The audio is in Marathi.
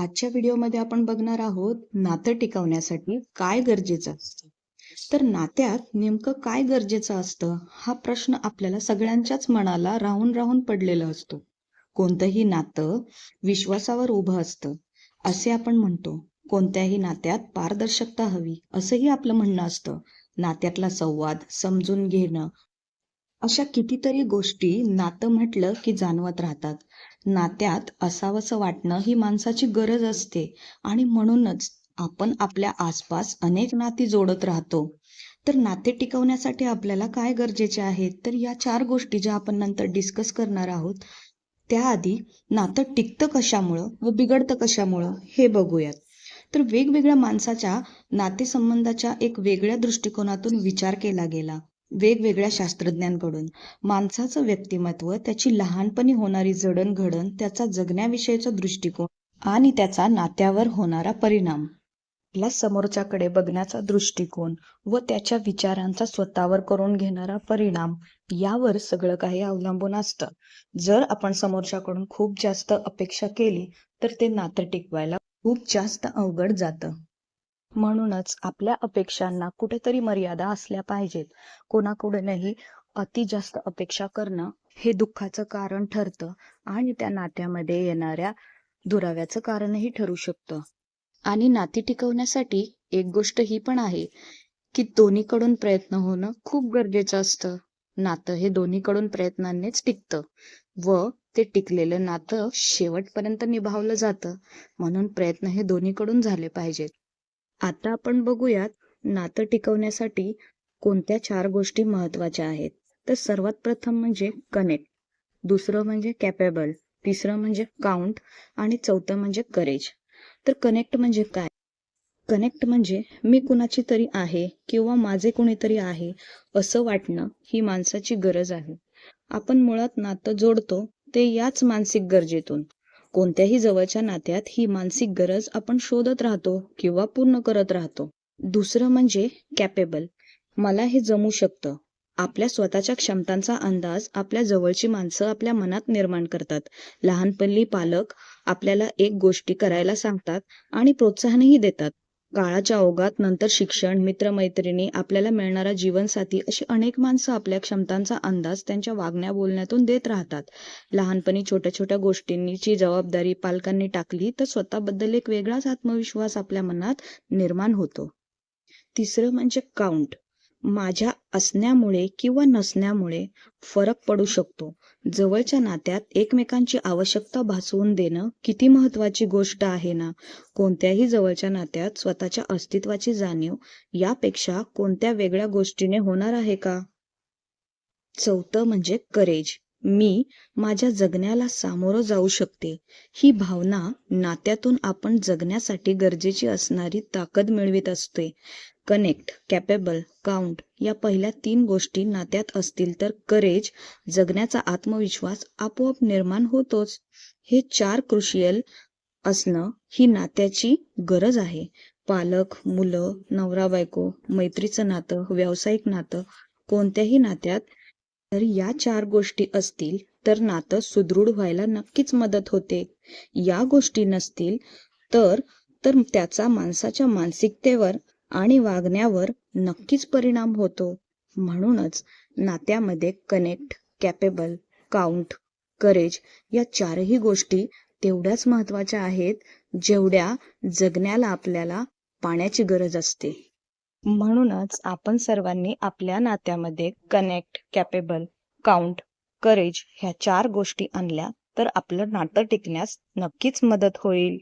आजच्या व्हिडिओमध्ये आपण बघणार आहोत नातं टिकवण्यासाठी काय गरजेचं असतं. तर नात्यात नेमकं काय गरजेचं असतं हा प्रश्न आपल्याला सगळ्यांच्याच मनाला राहून राहून पडलेला असतो. कोणतंही नातं विश्वासावर उभं असतं असे आपण म्हणतो. कोणत्याही नात्यात पारदर्शकता हवी असंही आपलं म्हणणं असतं. नात्यातला संवाद समजून घेणं अशा कितीतरी गोष्टी नातं म्हटलं की जाणवत राहतात. नात्यात असावंसं वाटणं ही माणसाची गरज असते आणि म्हणूनच आपण आपल्या आसपास अनेक नाती जोडत राहतो. तर नाते टिकवण्यासाठी आपल्याला काय गरजेचे आहेत तर या चार गोष्टी ज्या आपण नंतर डिस्कस करणार आहोत त्याआधी नातं टिकतं कशामुळं व बिघडतं कशामुळं हे बघूयात. तर वेगवेगळ्या माणसाच्या नातेसंबंधाच्या एक वेगळ्या दृष्टिकोनातून विचार केला गेला. वेगवेगळ्या शास्त्रज्ञांकडून. माणसाचं व्यक्तिमत्व त्याची लहानपणी होणारी जडणघडण त्याचा जगण्याविषयीचा दृष्टिकोन आणि त्याचा नात्यावर होणारा परिणाम. आपल्या समोरच्याकडे बघण्याचा दृष्टिकोन व त्याच्या विचारांचा स्वतःवर करून घेणारा परिणाम यावर सगळं काही अवलंबून असतं. जर आपण समोरच्याकडून खूप जास्त अपेक्षा केली तर ते नातं टिकवायला खूप जास्त अवघड जातं. म्हणूनच आपल्या अपेक्षांना कुठेतरी मर्यादा असल्या पाहिजेत. कोणाकडूनही अति जास्त अपेक्षा करणं हे दुःखाचं कारण ठरतं आणि त्या नात्यामध्ये येणाऱ्या दुराव्याचं कारणही ठरू शकतं. आणि नाती टिकवण्यासाठी एक गोष्ट ही पण आहे की दोन्हीकडून प्रयत्न होणं खूप गरजेचं असतं. नातं हे दोन्हीकडून प्रयत्नांनीच टिकतं व ते टिकलेलं नातं शेवटपर्यंत निभावलं जातं. म्हणून प्रयत्न हे दोन्हीकडून झाले पाहिजेत. आता आपण बघूयात नातं टिकवण्यासाठी कोणत्या चार गोष्टी महत्त्वाच्या आहेत. तर सर्वात प्रथम म्हणजे कनेक्ट दुसरं म्हणजे कॅपेबल तिसरं म्हणजे काउंट आणि चौथं म्हणजे करेज तर कनेक्ट म्हणजे काय? कनेक्ट म्हणजे मी कुणाची तरी आहे किंवा माझे कुणीतरी आहे असं वाटणं ही माणसाची गरज आहे. आपण मुळात नातं जोडतो ते याच मानसिक गरजेतून. कोणत्याही जवळच्या नात्यात ही मानसिक गरज आपण शोधत राहतो किंवा पूर्ण करत राहतो. दुसरं म्हणजे कॅपेबल मला हे जमू शकतं. आपल्या स्वतःच्या क्षमतांचा अंदाज आपल्या जवळची माणसं आपल्या मनात निर्माण करतात. लहानपणी पालक आपल्याला एक गोष्टी करायला सांगतात आणि प्रोत्साहनही देतात. काळाच्या ओघात नंतर शिक्षण मित्रमैत्रिणी आपल्याला मिळणारा जीवनसाथी अशी अनेक माणसं आपल्या क्षमतांचा अंदाज त्यांच्या वागण्या बोलण्यातून देत राहतात. लहानपणी छोट्या छोट्या गोष्टींची जबाबदारी पालकांनी टाकली तर स्वतःबद्दल एक वेगळाच आत्मविश्वास आपल्या मनात निर्माण होतो. तिसरं म्हणजे काउंट माझ्या असण्यामुळे किंवा नसण्यामुळे फरक पडू शकतो. जवळच्या नात्यात एकमेकांची आवश्यकता भासवून देणं किती महत्वाची गोष्ट आहे ना? कोणत्याही जवळच्या नात्यात स्वतःच्या अस्तित्वाची जाणीव यापेक्षा कोणत्या वेगळ्या गोष्टीने होणार आहे का? चौथं म्हणजे करेज मी माझ्या जगण्याला सामोरं जाऊ शकते. ही भावना नात्यातून आपण जगण्यासाठी गरजेची असणारी ताकद मिळवित असते. कनेक्ट कॅपेबल काउंट या पहिल्या तीन गोष्टी नात्यात असतील तर करेज जगण्याचा आत्मविश्वास आपोआप निर्माण होतोच. हे चार क्रुशियल असणं ही नात्याची गरज आहे. पालक मुलं नवरा बायको मैत्रीचं नातं व्यावसायिक नातं कोणत्याही नात्यात तर या चार गोष्टी असतील तर नातं सुदृढ व्हायला नक्कीच मदत होते. या गोष्टी नसतील तर तर त्याचा माणसाच्या मानसिकतेवर आणि वागण्यावर नक्कीच परिणाम होतो. म्हणूनच नात्यामध्ये कनेक्ट कॅपेबल काउंट करेज या चारही गोष्टी तेवढ्याच महत्त्वाच्या आहेत जेवढ्या जगण्याला आपल्याला पाण्याची गरज असते. म्हणूनच आपण सर्वांनी आपल्या नात्यामध्ये कनेक्ट कॅपेबल काउंट करेज ह्या चार गोष्टी आणल्या तर आपलं नातं टिकण्यास नक्कीच मदत होईल.